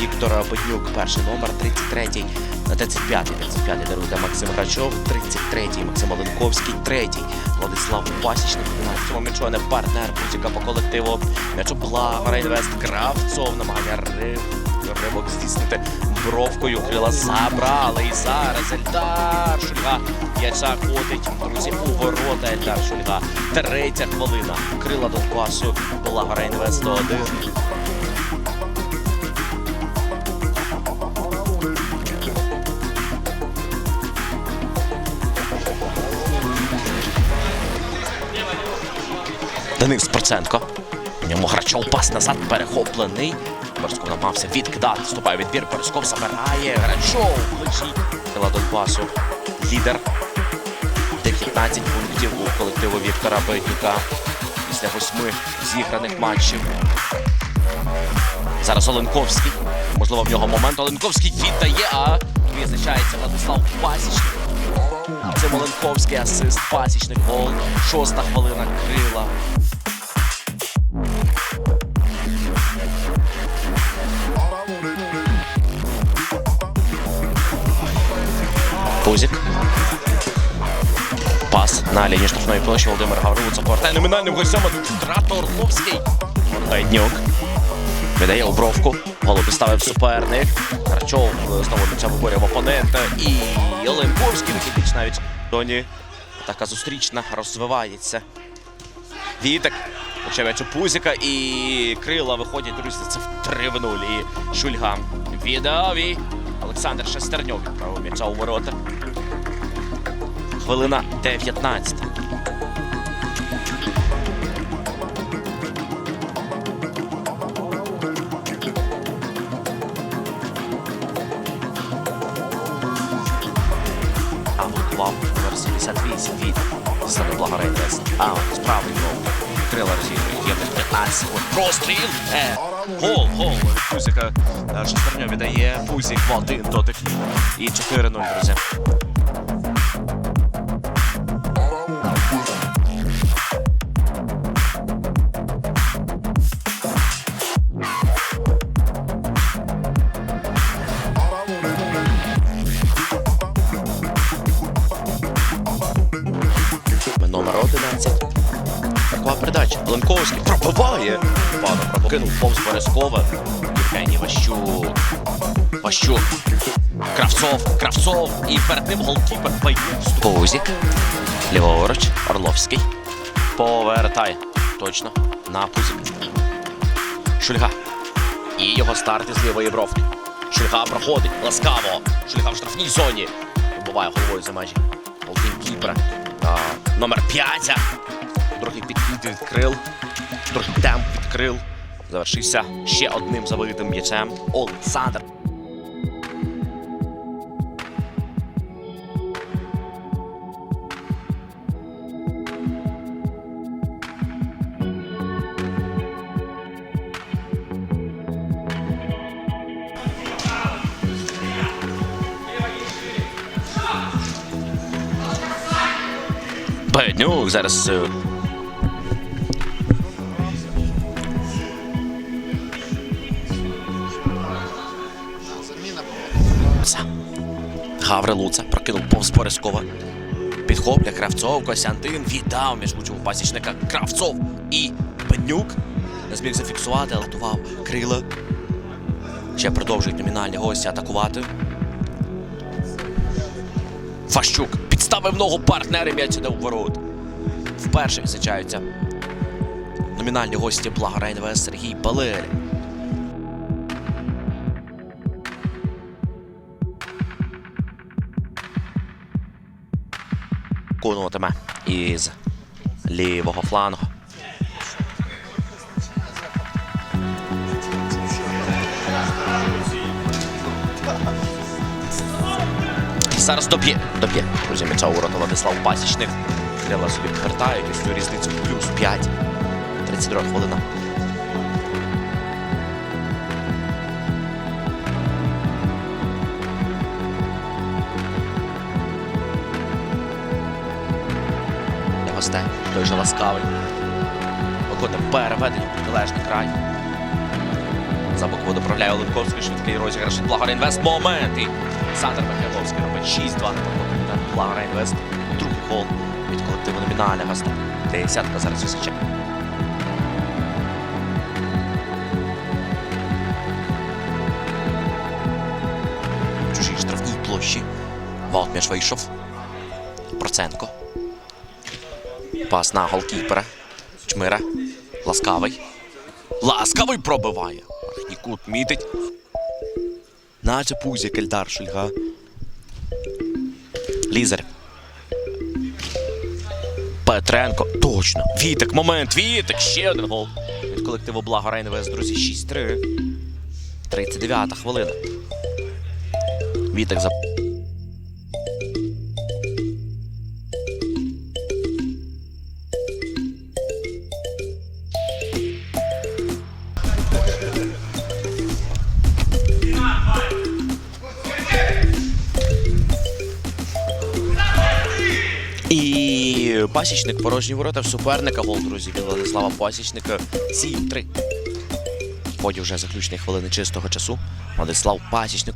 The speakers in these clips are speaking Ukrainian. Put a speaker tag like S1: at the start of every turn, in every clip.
S1: Віктор Беднюк. Перший номер 33-й. На 35-й. 35-й даруйте Максим Грачов. 33-й Максим Оленковський. Третій Владислав Пасічник. 11-му м'ячу не партнер. Путіка по колективу. М'ячу Благо Рейнвест. Кравцов. Намагання риб. Ривок здійснити бровкою. Крила забрали. І зараз Ельдар Шульга. М'яча ходить. Друзі, у ворота Ельдар Шульга. Третя хвилина. Крила до пасу. Благо Рейнвест 101. Денис Проценко. Ньому Грачов пас назад перехоплений. Борськов намагався відкидати. Вступає відбір. Борськов забирає. Грачов. Ближній. Крила Донбасу. Лідер. 19 пунктів у колективу Віктора Беднюка. Після восьми зіграних матчів. Зараз Оленковський. Можливо, в нього момент. Оленковський віддає, а визначається Владислав Пасічник. Це Оленковський асист, пасічник гол. Шоста хвилина крила. Пузик. Пас на лінії штрафної площі Володимир Гаврилович повертає номінальним гостям втрата Орловський. Байднюк. Віддає у бровку. Голову підставив суперник. Грачов е, знову м'яча виборює в опонента. І Оленковський вихідніч навіть в зоні. Така зустрічна розвивається. Вітик. М'яч у Пузіка і крила виходять, друзі, це в 3 в 0. І Шульга віддав і Олександр Шестерньов відправив м'яча у ворота. Хвилина 19. А блокував номер 78 від Сани Благорейнес. А от справий гол. Крила розігрують. Є 15 секунд. Простріл. Е. Гол, від Пузіка Шестерньов віддає. Пузік один дотик. І 4-0, друзі. Такова передача. Ленковський пробиває. Пана прокинув повз Борискова. Євгеній Ващук. Ващук. Кравцов. Кравцов. І перед ним голкіпер Байдюк. Пузік. Ліворуч. Орловський. Повертає. Точно. На Пузік. Шульга. І його старт із лівої бровки. Шульга проходить ласкаво. Шульга в штрафній зоні. Вибиває головою за межі. Голкіпера. Номер 5. Трохи підхід від крил. Трохи темп від крил. Завершився ще одним забитим м'ячем. Олександр. Беднюк зараз. Гаврилуца прокинув повз Борискова. Підхопля Кравцов, Костянтин віддав між учого пасічника Кравцов і Беднюк. Не зміг зафіксувати, але готував крила. Ще продовжують номінальні гості атакувати. Фащук підставив ногу партнери м'яч іде у ворот. Вперше відзначаються номінальні гості Благо НВС Сергій Балель. Виконуватиме із лівого флангу. Зараз доб'є. Доб'є. Друзі, м'яча у ворота Владислав Пасічник. Крила собі повертають ось цю різницю плюс 5. 32 хвилина. Гостей. Той же ласкавий. Виконує переведення протилежний край. За боку доправляє Оленковський, швидкий розіграш від Момент. І Сандер Михайловський робить 6-2 на капітан Благо Інвест. Другий гол від колективу номінальна гостя. Десятка зараз височає. Чужій штрафній площі. Валтміш вийшов. Проценко. Пас на голкіпера. Чмира. Ласкавий. Ласкавий пробиває. Верхній кут мітить. Наче пузі Кельдар Шульга. Лізер. Петренко. Точно. Вітик, момент. Вітик. Ще один гол. Від колективу Благо Рейнвест, друзі. 6-3. 39-та хвилина. Вітик за. Пасічник порожні ворота в суперника. Гол, друзі, від Владислава Пасічника. 7-3. В ході вже заключної хвилини чистого часу. Владислав Пасічник.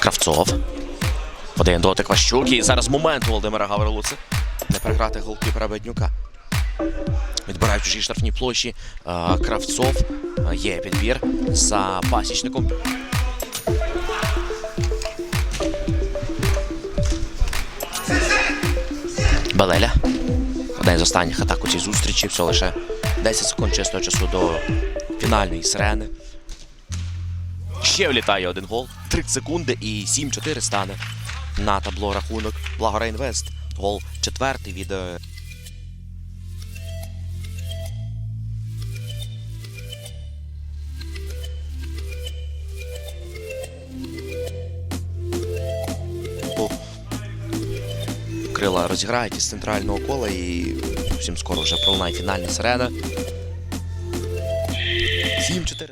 S1: Кравцов. Один дотик Ващук. І зараз момент у Володимира Гаврилуци. Не переграти голкіпера Беднюка. Відбирають чужі штрафні площі. Е, Кравцов. Е, Є підбір за пасічником. Белеля. Одна з останніх атак у цій зустрічі. Все лише 10 секунд чистого часу до фінальної сирени. Ще влітає один гол. 30 секунди і 7-4 стане на табло рахунок. Благо Рейнвест. Гол четвертий від. Крила розіграють із центрального кола і всім скоро вже пролунає фінальна сирена. 7-4.